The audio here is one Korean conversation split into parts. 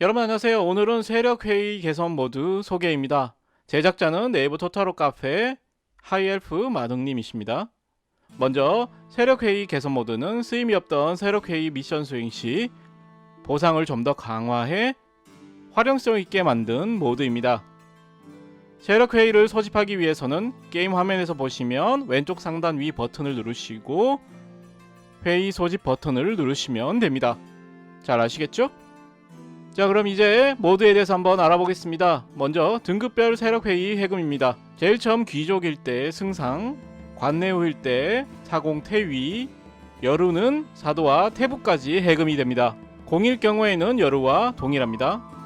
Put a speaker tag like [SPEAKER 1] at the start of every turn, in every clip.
[SPEAKER 1] 여러분 안녕하세요. 오늘은 세력회의 개선 모드 소개입니다. 제작자는 네이버 토타로 카페 하이엘프 마등님이십니다. 먼저 세력회의 개선 모드는 쓰임이 없던 세력회의 미션 수행 시 보상을 좀 더 강화해 활용성 있게 만든 모드입니다. 세력회의를 소집하기 위해서는 게임 화면에서 보시면 왼쪽 상단 위 버튼을 누르시고 회의 소집 버튼을 누르시면 됩니다. 잘 아시겠죠? 자 그럼 이제 모드에 대해서 한번 알아보겠습니다. 먼저 등급별 세력 회의 해금입니다. 제일 처음 귀족일 때 승상, 관내후일 때 사공 태위, 여루는 사도와 태부까지 해금이 됩니다. 공일 경우에는 여루와 동일합니다.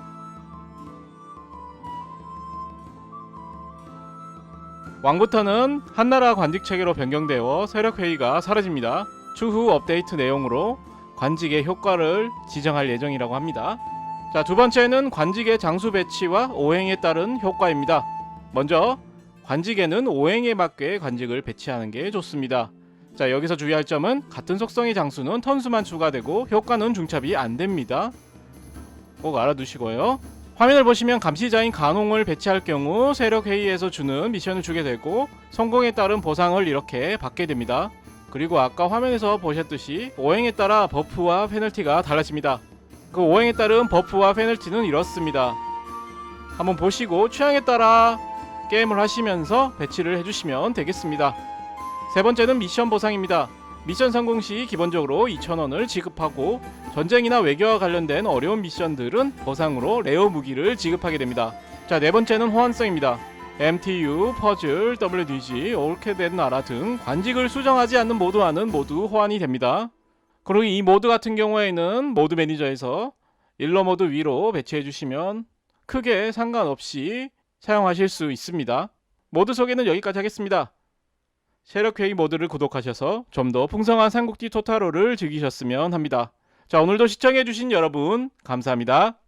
[SPEAKER 1] 왕부터는 한나라 관직 체계로 변경되어 세력 회의가 사라집니다. 추후 업데이트 내용으로 관직의 효과를 지정할 예정이라고 합니다. 자, 두 번째는 관직의 장수 배치와 오행에 따른 효과입니다. 먼저 관직에는 오행에 맞게 관직을 배치하는 게 좋습니다. 자, 여기서 주의할 점은 같은 속성의 장수는 턴수만 추가되고 효과는 중첩이 안 됩니다. 꼭 알아두시고요. 화면을 보시면 감시자인 간홍을 배치할 경우 세력 회의에서 주는 미션을 주게 되고 성공에 따른 보상을 이렇게 받게 됩니다. 그리고 아까 화면에서 보셨듯이 오행에 따라 버프와 페널티가 달라집니다. 그 오행에 따른 버프와 페널티는 이렇습니다. 한번 보시고 취향에 따라 게임을 하시면서 배치를 해주시면 되겠습니다. 세 번째는 미션 보상입니다. 미션 성공 시 기본적으로 2,000원을 지급하고 전쟁이나 외교와 관련된 어려운 미션들은 보상으로 레어 무기를 지급하게 됩니다. 자, 네 번째는 호환성입니다. MTU, 퍼즐, WDG, 옳게 된 나라 등 관직을 수정하지 않는 모드와는 모두 호환이 됩니다. 그리고 이 모드 같은 경우에는 모드 매니저에서 일러 모드 위로 배치해 주시면 크게 상관없이 사용하실 수 있습니다. 모드 소개는 여기까지 하겠습니다. 세력회의 모드를 구독하셔서 좀 더 풍성한 삼국지 토탈로를 즐기셨으면 합니다. 자 오늘도 시청해주신 여러분 감사합니다.